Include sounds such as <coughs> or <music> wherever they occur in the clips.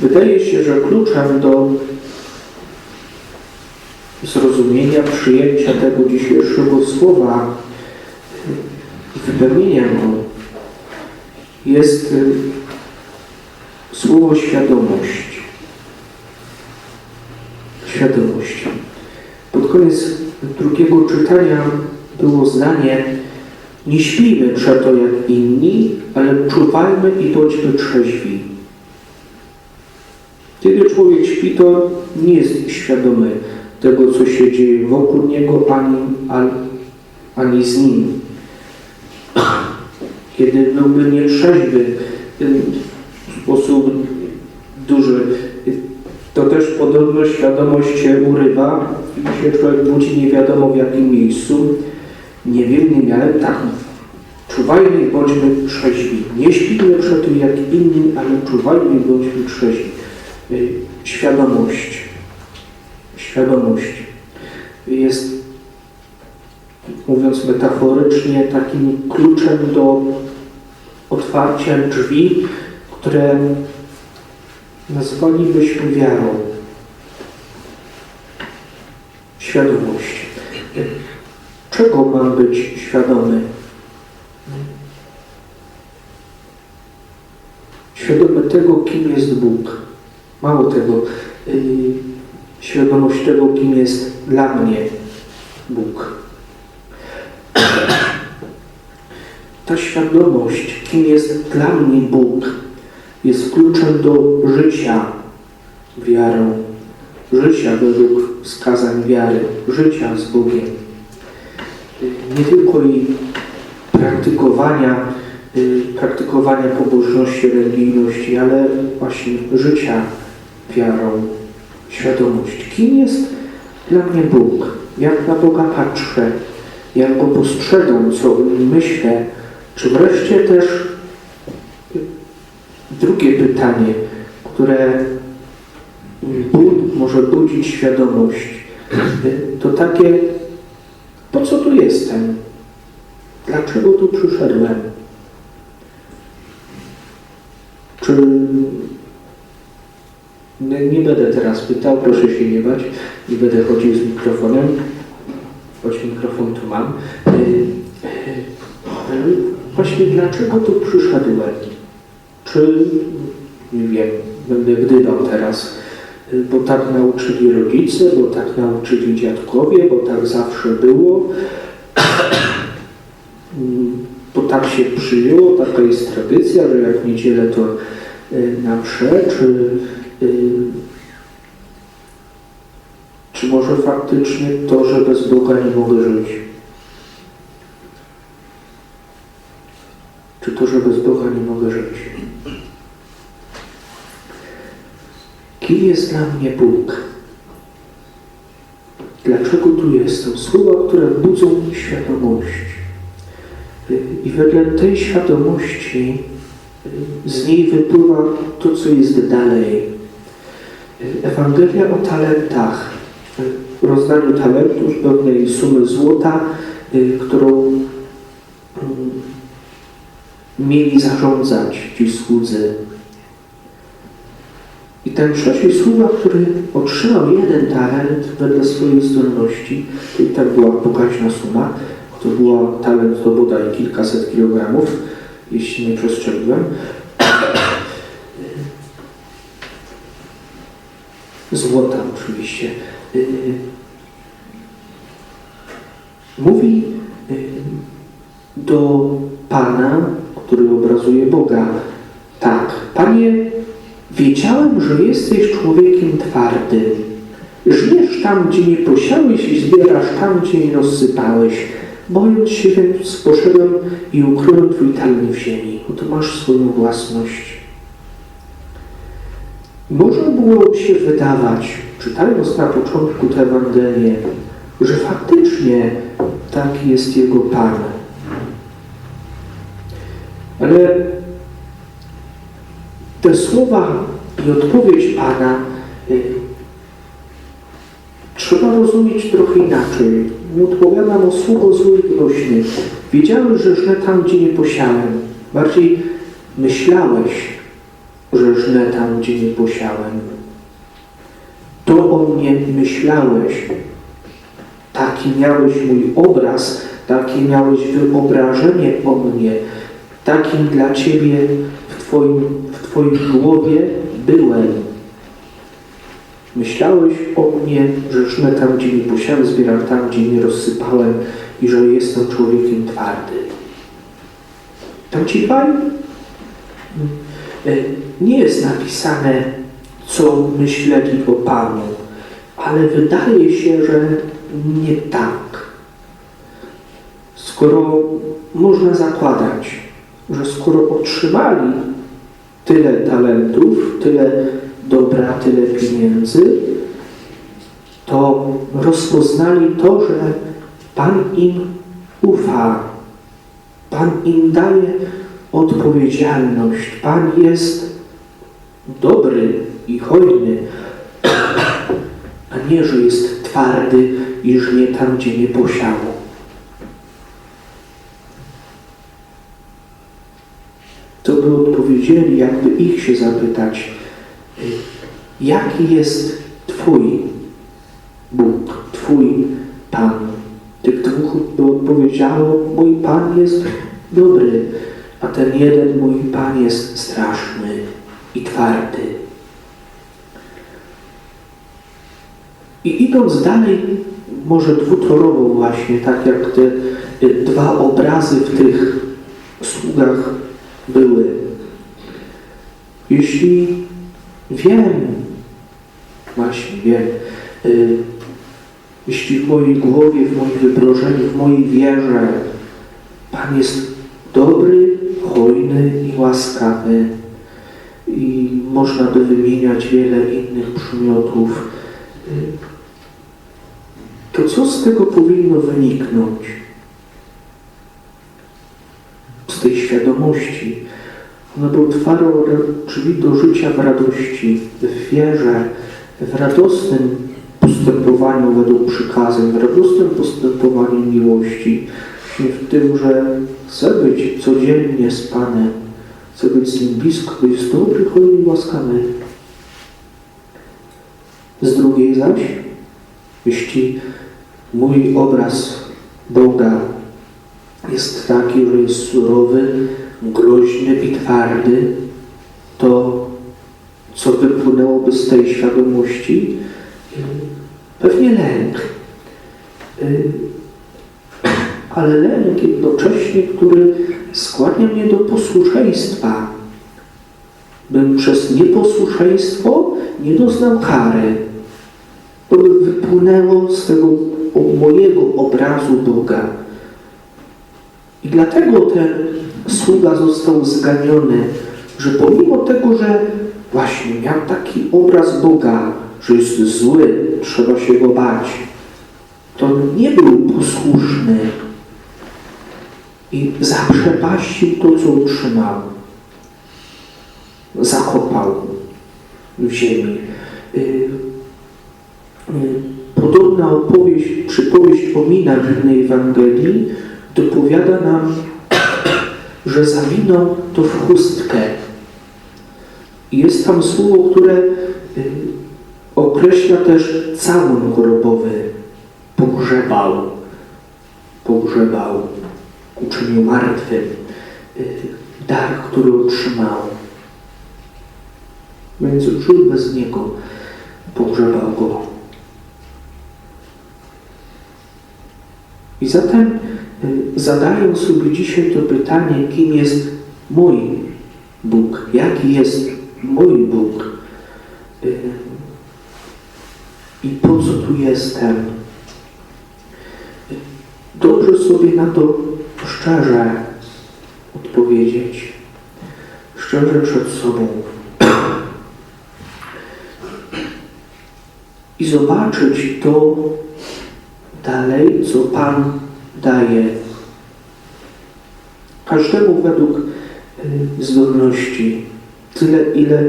Wydaje się, że kluczem do zrozumienia, przyjęcia tego dzisiejszego słowa i wypełnienia go jest y, słowo świadomość. Świadomość. Pod koniec drugiego czytania było zdanie nie śpijmy przeto jak inni, ale czuwajmy i bądźmy trzeźwi. Kiedy człowiek śpi, to nie jest świadomy tego, co się dzieje wokół niego, ani, ani, z nim. Kiedy byłby nietrzeźwy w sposób duży, to też podobno świadomość się urywa i się człowiek budzi nie wiadomo w jakim miejscu. Nie wiem, nie miałem tak. Czuwajmy i bądźmy trzeźwi. Nie śpimy przeto jak inni, ale czuwajmy i bądźmy trzeźwi. Y, Świadomość. Świadomość jest, mówiąc metaforycznie, takim kluczem do otwarcia drzwi, które nazwalibyśmy wiarą. Świadomość. Czego mam być świadomy? Świadomy tego, kim jest Bóg. Mało tego, yy, świadomość tego, kim jest dla mnie Bóg. Ta świadomość, kim jest dla mnie Bóg, jest kluczem do życia wiarą, życia według wskazań wiary, życia z Bogiem. Nie tylko i praktykowania, y, praktykowania pobożności, religijności, ale właśnie życia wiarą, świadomość. Kim jest dla mnie Bóg? Jak na Boga patrzę? Jak Go postrzegam? Co o Nim myślę? Czy wreszcie też drugie pytanie, które może budzić świadomość, to takie, po co tu jestem? Dlaczego tu przyszedłem? Czy nie, nie będę teraz pytał, proszę się nie bać, nie będę chodził z mikrofonem, choć mikrofon tu mam. Yy, yy, Właśnie dlaczego tu przyszedłem? Czy, nie wiem, będę gdybał teraz, bo tak nauczyli rodzice, bo tak nauczyli dziadkowie, bo tak zawsze było, <coughs> Mm, bo tak się przyjęło, taka jest tradycja, że jak niedzielę to na czy czy może faktycznie to, że bez Boga nie mogę żyć? Czy to, że bez Boga nie mogę żyć? Kim jest dla mnie Bóg? Dlaczego tu jestem? Słowa, które budzą świadomość. I wedle tej świadomości z niej wypływa to, co jest dalej. Ewangelia o talentach, rozdaniu talentów pewnej sumy złota, którą mm, mieli zarządzać ci słudzy. I ten trzeci sługa, który otrzymał jeden talent wedle swojej zdolności, i tak była pokaźna suma, to było talent to bodaj kilkaset kilogramów, jeśli nie przestrzeliłem, złota oczywiście. Yy, Mówi yy, do Pana, który obrazuje Boga, tak, Panie, wiedziałem, że jesteś człowiekiem twardym. Żniesz tam, gdzie nie posiałeś i zbierasz tam, gdzie nie rozsypałeś. Bojąc się więc poszedłem i ukryłem Twój talent w ziemi. Oto masz swoją własność. Może było się wydawać, czytając na początku tę Ewangelię, że faktycznie taki jest Jego Pan. Ale te słowa i odpowiedź Pana y, trzeba rozumieć trochę inaczej. Nie odpowiadam o słowo zły i głośny. Wiedziałem, że żnę tam, gdzie nie posiałem. Bardziej myślałeś, że żnę tam, gdzie nie posiałem. To o mnie myślałeś. Taki miałeś mój obraz, takie miałeś wyobrażenie o mnie. Takim dla Ciebie w Twoim, w Twojej głowie byłem. Myślałeś o mnie, że żnę tam, gdzie nie posiałem, zbieram tam, gdzie nie rozsypałem i że jestem człowiekiem twardym. Tam ci fajnie? Nie jest napisane, co myśleli o Panu, ale wydaje się, że nie tak. Skoro można zakładać, że skoro otrzymali tyle talentów, tyle dobra, tyle pieniędzy, to rozpoznali to, że Pan im ufa. Pan im daje odpowiedzialność. Pan jest dobry i hojny, a nie, że jest twardy i żnie tam, gdzie nie posiało. To by odpowiedzieli, jakby ich się zapytać, jaki jest Twój Bóg, Twój Pan. Tych dwóch by odpowiedziało, mój Pan jest dobry, a ten jeden mój Pan jest straszny i twardy. I idąc dalej, może dwutorowo właśnie, tak jak te y, dwa obrazy w tych sługach były. Jeśli wiem, właśnie wiem, y, jeśli w mojej głowie, w moim wyobrażeniu, w mojej wierze Pan jest i łaskawy i można by wymieniać wiele innych przymiotów, to co z tego powinno wyniknąć? Z tej świadomości. Ona by otwarła drzwi do życia w radości, w wierze, w radosnym postępowaniu według przykazań, w radosnym postępowaniu miłości, w tym, że chcę być codziennie z Panem, chcę być z Nim blisko, bo jest dobry, hojny i łaskawy. Z drugiej zaś, jeśli mój obraz Boga jest taki, że jest surowy, groźny i twardy, to co wypłynęłoby z tej świadomości? Pewnie lęk. Ale lęk jednocześnie, który skłania mnie do posłuszeństwa. Bym przez nieposłuszeństwo nie doznał kary. To by wypłynęło z tego mojego obrazu Boga. I dlatego ten sługa został zganiony, że pomimo tego, że właśnie miał taki obraz Boga, że jest zły, trzeba się go bać, to nie był posłuszny i zaprzepaścił to, co otrzymał. Zakopał w ziemi. Y, y, Podobna opowieść, przypowieść o minach w innej Ewangelii dopowiada nam, <coughs> że zawinął to w chustkę. Jest tam słowo, które y, określa też całun chorobowy. Pogrzebał. Pogrzebał. Uczynił martwym. Y, dar, który otrzymał. Więc żył bez niego. Pogrzebał go. I zatem y, zadaję sobie dzisiaj to pytanie, kim jest mój Bóg, jaki jest mój Bóg y, i po co tu jestem. Dobrze sobie na to szczerze odpowiedzieć, szczerze przed sobą i zobaczyć to, dalej, co Pan daje. Każdemu według y, zdolności. Tyle, ile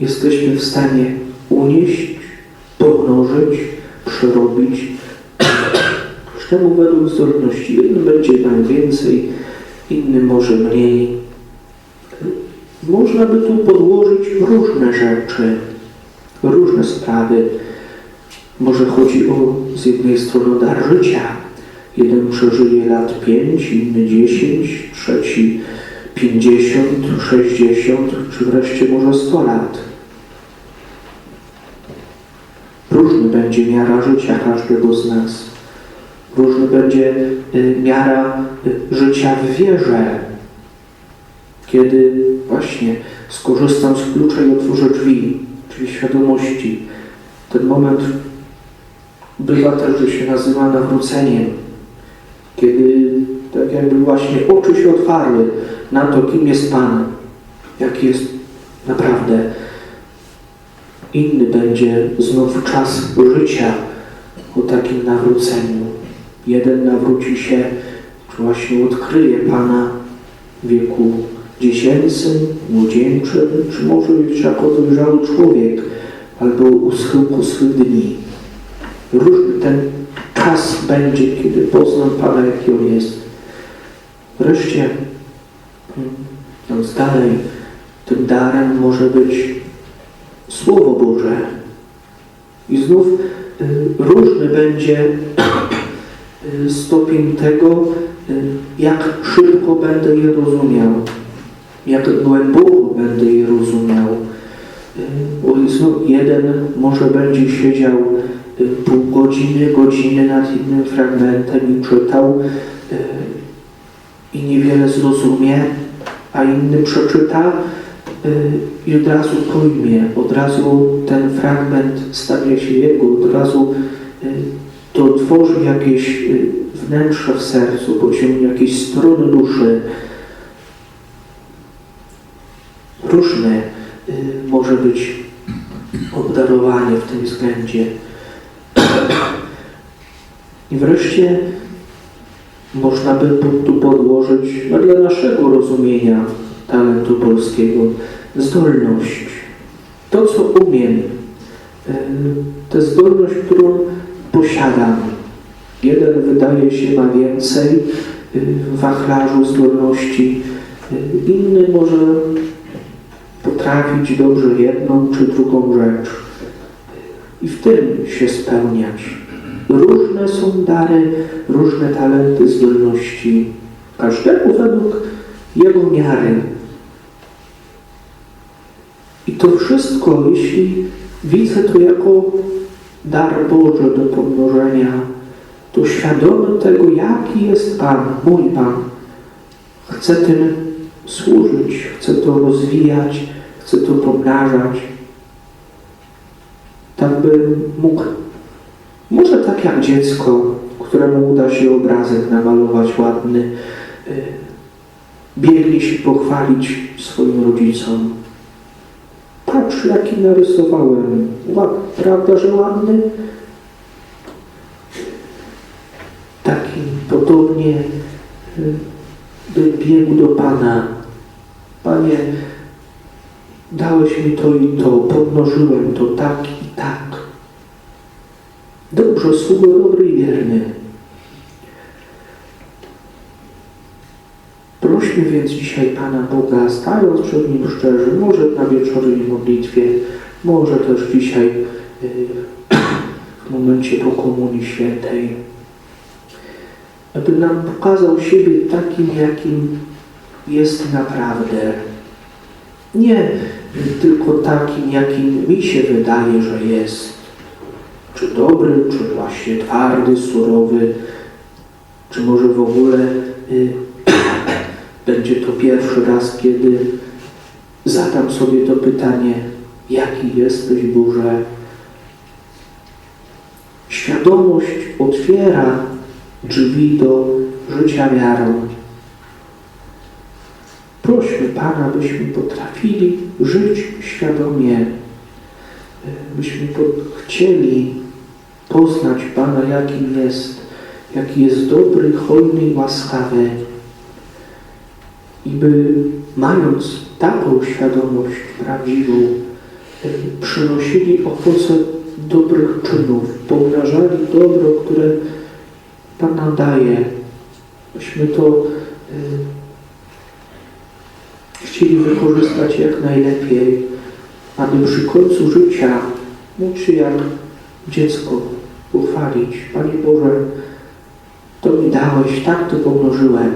jesteśmy w stanie unieść, pomnożyć, przerobić. Każdemu według zdolności. Jednym będzie najwięcej, inny może mniej. Można by tu podłożyć różne rzeczy, różne sprawy. Może chodzi o z jednej strony dar życia. Jeden przeżyje lat 5, inny 10, trzeci 50, 60, czy wreszcie może 100 lat. Różny będzie miara życia każdego z nas. Różny będzie y, miara y, życia w wierze. Kiedy właśnie skorzystam z klucza i otworzę drzwi, czyli świadomości. Ten moment bywa też, że się nazywa nawróceniem. Kiedy tak jakby właśnie oczy się otwarły na to, kim jest Pan, jaki jest naprawdę. Inny będzie znów czas życia o takim nawróceniu. Jeden nawróci się, czy właśnie odkryje Pana w wieku dziecięcym, młodzieńczym, czy może już jako dojrzały człowiek, albo u schyłku swych dni. Różny ten czas będzie, kiedy poznam Pana, jaki On jest. Wreszcie, idąc dalej, tym darem może być Słowo Boże. I znów y, różny będzie stopień tego, y, jak szybko będę je rozumiał, jak głęboko będę je rozumiał. Y, o, znów jeden może będzie siedział y, pół godziny, godziny nad innym fragmentem i czytał y, i niewiele zrozumie, a inny przeczyta y, i od razu pojmie, od razu ten fragment stanie się jego, od razu y, to tworzy jakieś y, wnętrze w sercu, pociągnie jakieś strony duszy. Różne y, może być obdarowanie w tym względzie. I wreszcie można by tu podłożyć no, dla naszego rozumienia talentu polskiego zdolność. To, co umiem, y, tę zdolność, którą posiadam. Jeden wydaje się ma więcej y, wachlarzu zdolności, y, inny może potrafić dobrze jedną czy drugą rzecz i w tym się spełniać. Różne są dary, różne talenty, zdolności, każdemu według jego miary. I to wszystko, jeśli widzę to jako dar Boży do pomnożenia, to świadomy tego, jaki jest Pan, mój Pan, chcę tym służyć, chcę to rozwijać, chcę to pomnażać, tak bym mógł, może tak jak dziecko, któremu uda się obrazek namalować ładny, y, biegnie się pochwalić swoim rodzicom. Patrz, jaki narysowałem. Prawda, że ładny? Taki podobnie y, biegł do Pana. Panie, dałeś mi to i to, pomnożyłem to tak i tak. Dobrze, sługo dobry i wierny. Prośmy więc dzisiaj Pana Boga, stając przed Nim szczerze, może na wieczornej modlitwie, może też dzisiaj y, w momencie po Komunii Świętej, aby nam pokazał siebie takim, jakim jest naprawdę. Nie tylko takim, jakim mi się wydaje, że jest. Czy dobry, czy właśnie twardy, surowy, czy może w ogóle y, będzie to pierwszy raz, kiedy zadam sobie to pytanie, jaki jesteś Boże. Świadomość otwiera drzwi do życia wiarą. Prośmy Pana, byśmy potrafili żyć świadomie, byśmy chcieli poznać Pana, jakim jest, jaki jest dobry, hojny i łaskawy. I by mając taką świadomość prawdziwą, przynosili owoce dobrych czynów, pomnażali dobro, które Pan nam daje. Byśmy to e, chcieli wykorzystać jak najlepiej, aby przy końcu życia móc się jak dziecko pochwalić. Panie Boże, to mi dałeś, tak to pomnożyłem.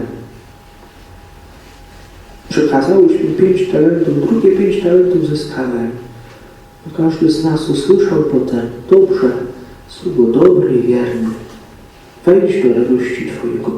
Przekazałeś mi pięć talentów, drugie pięć talentów zyskałem. Każdy z nas usłyszał potem, dobrze, sługo dobry i wierny, wejdź do radości Twojego.